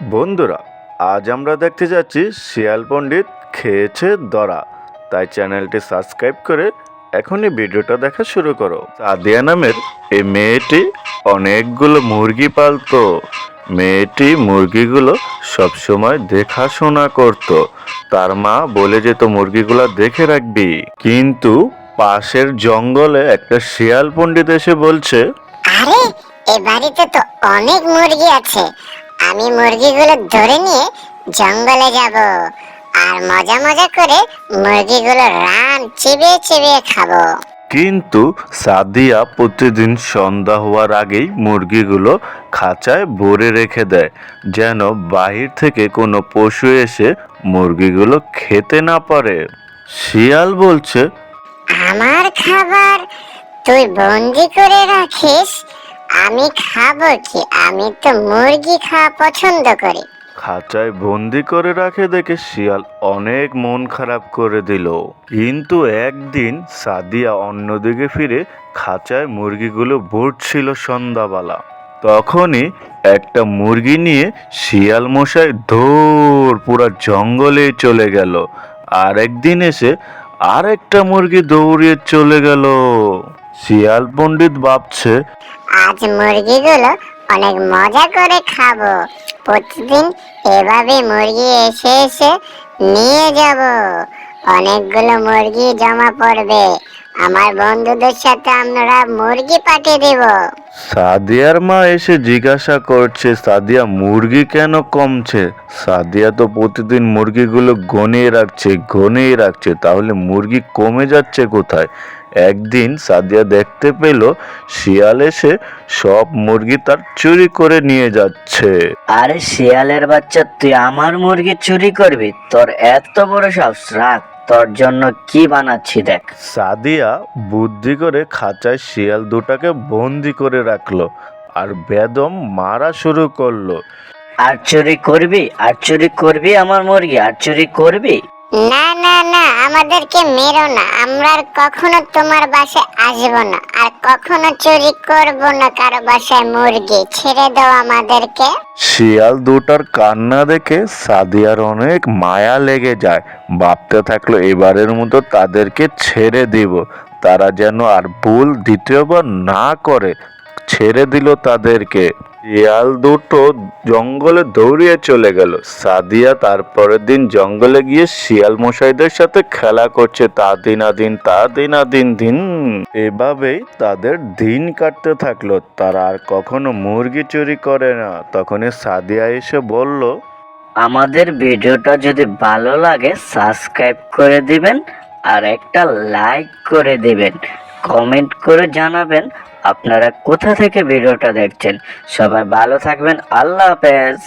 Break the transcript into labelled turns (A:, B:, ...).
A: বন্ধুরা, আজ আমরা দেখতে যাচ্ছি শিয়াল পণ্ডিত খেয়েছে দরা। তাই চ্যানেলটি সাবস্ক্রাইব করে এখনই ভিডিওটা দেখা শুরু করো। সাদিয়া নামের এই মেয়েটি অনেকগুলো মুরগি পালতো। মেয়েটি মুরগিগুলো সবসময় দেখাশোনা করত। তার মা বলে যেত মুরগিগুলো দেখে রাখবি। কিন্তু পাশের জঙ্গলে একটা শিয়াল পণ্ডিত এসে বলছে,
B: আরে, এ বাড়িতে তো অনেক মুরগি আছে। আমি মুরগিগুলো ধরে নিয়ে জঙ্গলে যাব আর মজা মজা করে মুরগিগুলো রান চিবিয়ে চিবিয়ে খাব।
A: কিন্তু সাদিয়া প্রতিদিন সন্ধ্যা হওয়ার আগেই মুরগিগুলো খাঁচায় ভরে রেখে দেয় যেন বাহির থেকে কোনো পশু এসে মুরগিগুলো খেতে না পারে। শিয়াল বলছে
B: আমার খাবার তুই বন্দি করে রাখিস আমি খাব কি? আমি তো মুরগি খাওয়া পছন্দ করি।
A: খাঁচায় বন্দি করে রাখে দেখে শিয়াল অনেক মন খারাপ করে দিল। কিন্তু একদিন সাদিয়া অন্যদিকে ফিরে খাঁচায় মুরগিগুলো ভরছিল সন্ধ্যাবেলা। তখনই একটা মুরগি নিয়ে শিয়াল মশাই ধর পুরা জঙ্গলে চলে গেল। আর একদিন এসে আরেকটা মুরগি দৌড়িয়ে চলে গেল। শিয়াল পণ্ডিত ভাবছে
B: আজ মুরগিগুলো অনেক মজা করে খাব। প্রতিদিন এভাবে মুরগি এসে এসে নিয়ে যাব। অনেকগুলো মুরগি জমা পড়বে। আমার বন্ধুদের সাথে আমরা মুরগি পাঠিয়ে দেব।
A: সাদিয়ার মা এসে জিজ্ঞাসা করছে সাদিয়া মুরগি কেন কমছে? সাদিয়া তো প্রতিদিন মুরগিগুলো গনিয়ে রাখছে গনিয়ে রাখছে। তাহলে মুরগি কমে যাচ্ছে কোথায়? একদিন সাদিয়া দেখতে পেল শিয়াল এসে সব মুরগি তার চুরি করে নিয়ে যাচ্ছে।
C: আরে শিয়ালের বাচ্চা তুই আমার মুরগি চুরি করবি? তোর এত বড় সাহস রাখ তোর জন্য কি বানাচ্ছি দেখ।
A: সাদিয়া বুদ্ধি করে খাঁচায় শিয়াল দুটাকে বন্দি করে রাখল আর বেদম মারা শুরু করল।
C: আর চুরি করবি? আর চুরি করবি আমার মুরগি? আর চুরি করবি?
B: না না না, আমাদেরকে মেরো না। আমরা আর কখনো তোমার বাসায় আসব না, আর কখনো চুরি করব না কারও বাসায় মুরগি। ছেড়ে দাও আমাদেরকে।
A: শিয়াল দুটার কান্না দেখে সাদিয়ার অনেক মায়া লেগে যায়। ভাবতে থাকল এবারের মতো তাদেরকে ছেড়ে দিব। তারা যেন আর ভুল দ্বিতীয়বার না করে। ছেড়ে দিল তাদেরকে। শিয়াল দুটো জঙ্গলে দৌড়িয়ে চলে গেল। সাদিয়া তারপরের দিন জঙ্গলে গিয়ে শিয়াল মশাইদের সাথে খেলা করছে। তা দিন আদিন তা দিন আদিন দিন। এভাবেই তাদের দিন কাটতে থাকল। তারা আর কখনো মুরগি চুরি করে না। তখনই সাদিয়া এসে বলল,
C: আমাদের ভিডিওটা যদি ভালো লাগে, সাবস্ক্রাইব করে দিবেন আর একটা লাইক করে দিবেন। কমেন্ট করে জানাবেন আপনারা কোথা থেকে ভিডিওটা দেখছেন। সবাই ভালো থাকবেন। আল্লাহ হাফেজ।